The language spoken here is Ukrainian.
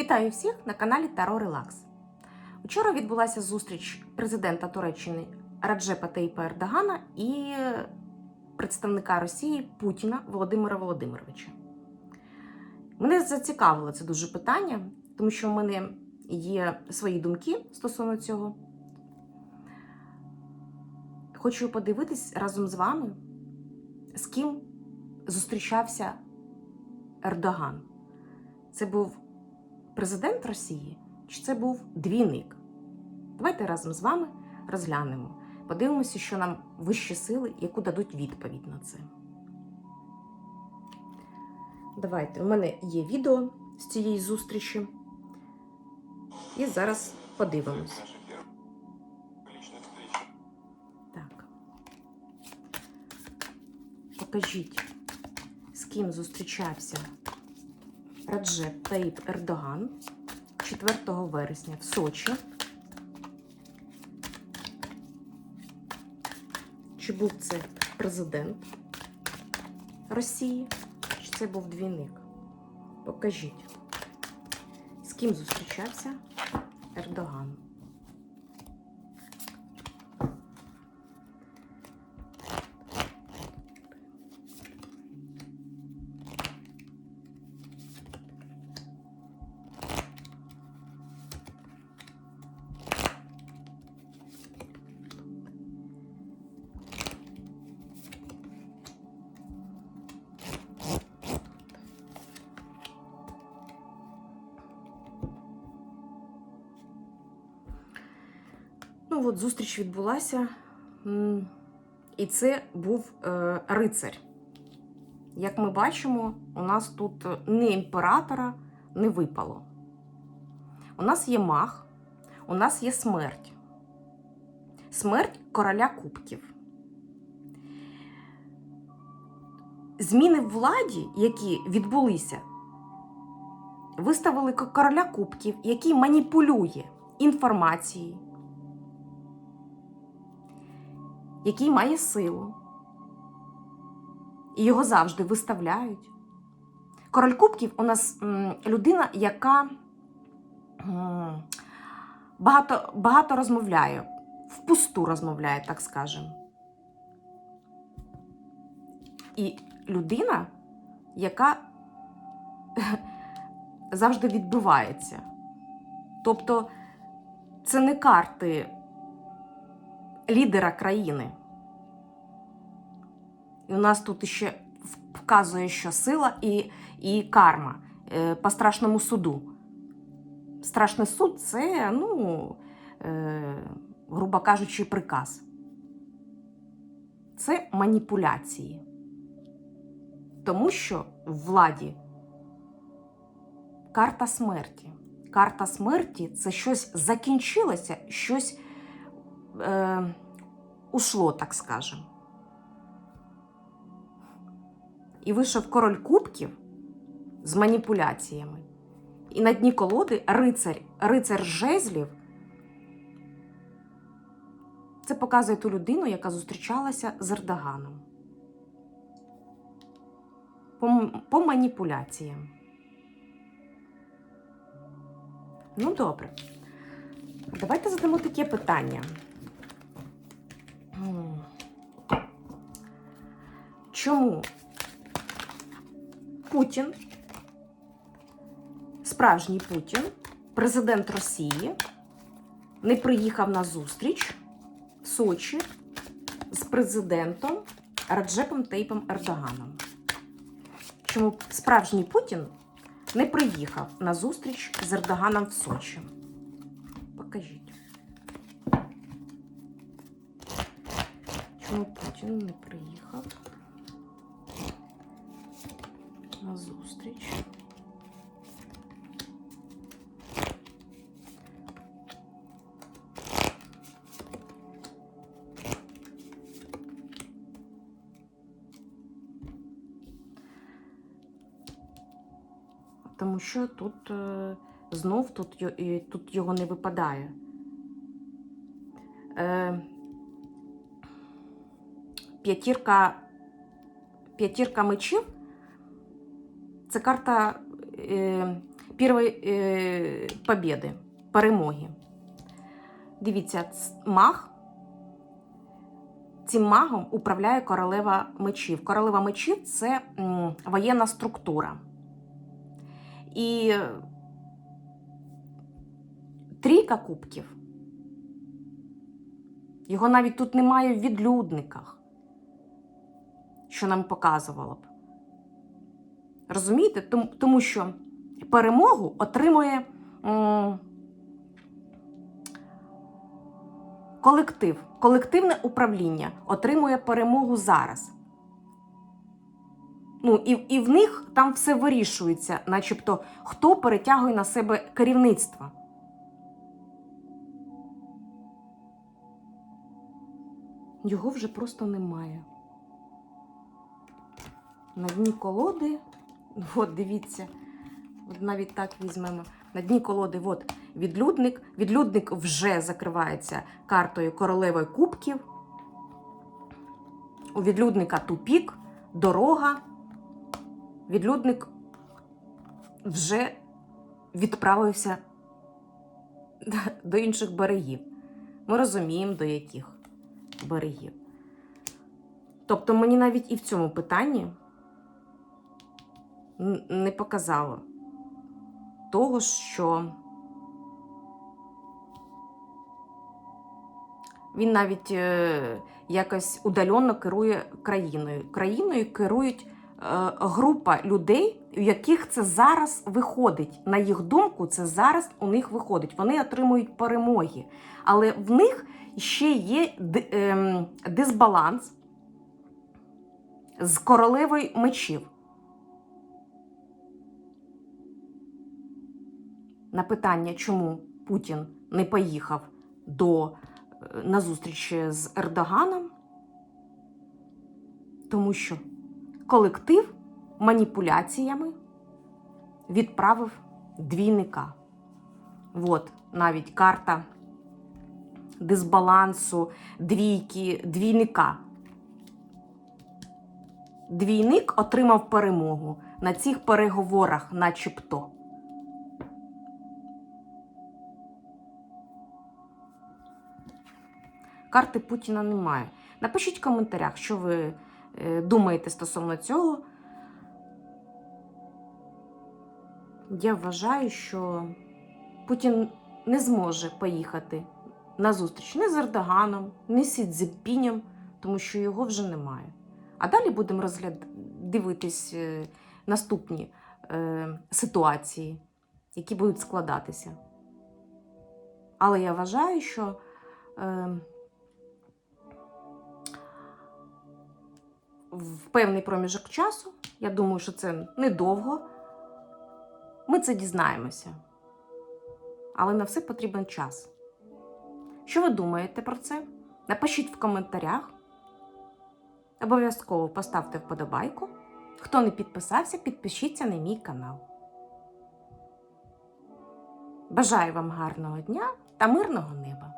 Вітаю всіх на каналі Таро Релакс. Учора відбулася зустріч президента Туреччини Раджепа Тейпа Ердогана і представника Росії Путіна Володимира Володимировича. Мене зацікавило це дуже питання, тому що в мене є свої думки стосовно цього. Хочу подивитись разом з вами, з ким зустрічався Ердоган. Це був президент Росії чи це був двійник? Давайте разом з вами розглянемо. Подивимося, що нам вищі сили, яку дадуть відповідь на це. Давайте, у мене є відео з цієї зустрічі. І зараз подивимось. Так. Покажіть, з ким зустрічався Раджеп Таїп Ердоган 4 вересня в Сочі. Чи був це президент Росії, чи це був двійник? Покажіть, з ким зустрічався Ну, от зустріч відбулася, і це був е, рицарь. Як ми бачимо, у нас тут не імператора не випало. У нас є мах, у нас є смерть. Смерть короля кубків. Зміни в владі, які відбулися, виставили короля кубків, який маніпулює інформацією, який має силу. І його завжди виставляють. Король Кубків у нас людина, яка багато, багато розмовляє, впусту розмовляє, так скажемо. І людина, яка завжди відбивається. Тобто це не карти лідера країни. І у нас тут ще вказує, що сила і, і карма е, по страшному суду. Страшний суд це, ну, е, грубо кажучи, приказ. Це маніпуляції. Тому що в владі карта смерті. Карта смерті це щось закінчилося, щось е, ушло, так скажемо. І вийшов король кубків з маніпуляціями. І на дні колоди рицар, рицар жезлів. Це показує ту людину, яка зустрічалася з Ердоганом. По, по маніпуляціям. Ну, добре. Давайте задамо таке питання. Чому Путін, справжній Путін, президент Росії, не приїхав на зустріч в Сочі з президентом Раджепом Тейпом Ердоганом? Чому справжній Путін не приїхав на зустріч з Ердоганом в Сочі? Покажіть. Чому Путін не приїхав на зустріч? Тому що тут е, знов тут, тут його не випадає. П'ятірка, п'ятірка мечів це карта е, першої е, побєди, перемоги. Дивіться, маг. Цим магом управляє королева мечів. Королева мечів це м, воєнна структура. І трійка кубків. Його навіть тут немає в відлюдниках, що нам показувало б. Розумієте? Тому, що перемогу отримує колектив. Колективне управління отримує перемогу зараз. Ну, і, і в них там все вирішується, начебто, хто перетягує на себе керівництво. Його вже просто немає. На дні колоди, от дивіться, навіть так візьмемо. На дні колоди от відлюдник. Відлюдник вже закривається картою королевою кубків. У відлюдника тупік, дорога. Відлюдник вже відправився до інших берегів. Ми розуміємо, до яких берегів. Тобто мені навіть і в цьому питанні не показало того, що він навіть е, якось удаленно керує країною. Країною керують е, група людей, у яких це зараз виходить. На їх думку, це зараз у них виходить. Вони отримують перемоги. Але в них ще є ем, дисбаланс з королевою мечів. На питання, чому Путін не поїхав до, е, на зустріч з Ердоганом, тому що колектив маніпуляціями відправив двійника. От навіть карта дисбалансу, двійки, двійника. Двійник отримав перемогу на цих переговорах, начебто. Карти Путіна немає. Напишіть в коментарях, що ви е, думаєте стосовно цього. Я вважаю, що Путін не зможе поїхати на зустріч ні з Ердоганом, ні з Сі тому що його вже немає. А далі будемо розгляд... дивитись е, наступні е, ситуації, які будуть складатися. Але я вважаю, що е, в певний проміжок часу, я думаю, що це недовго, ми це дізнаємося. Але на все потрібен час. Що ви думаєте про це? Напишіть в коментарях. Обов'язково поставте вподобайку. Хто не підписався, підпишіться на мій канал. Бажаю вам гарного дня та мирного неба!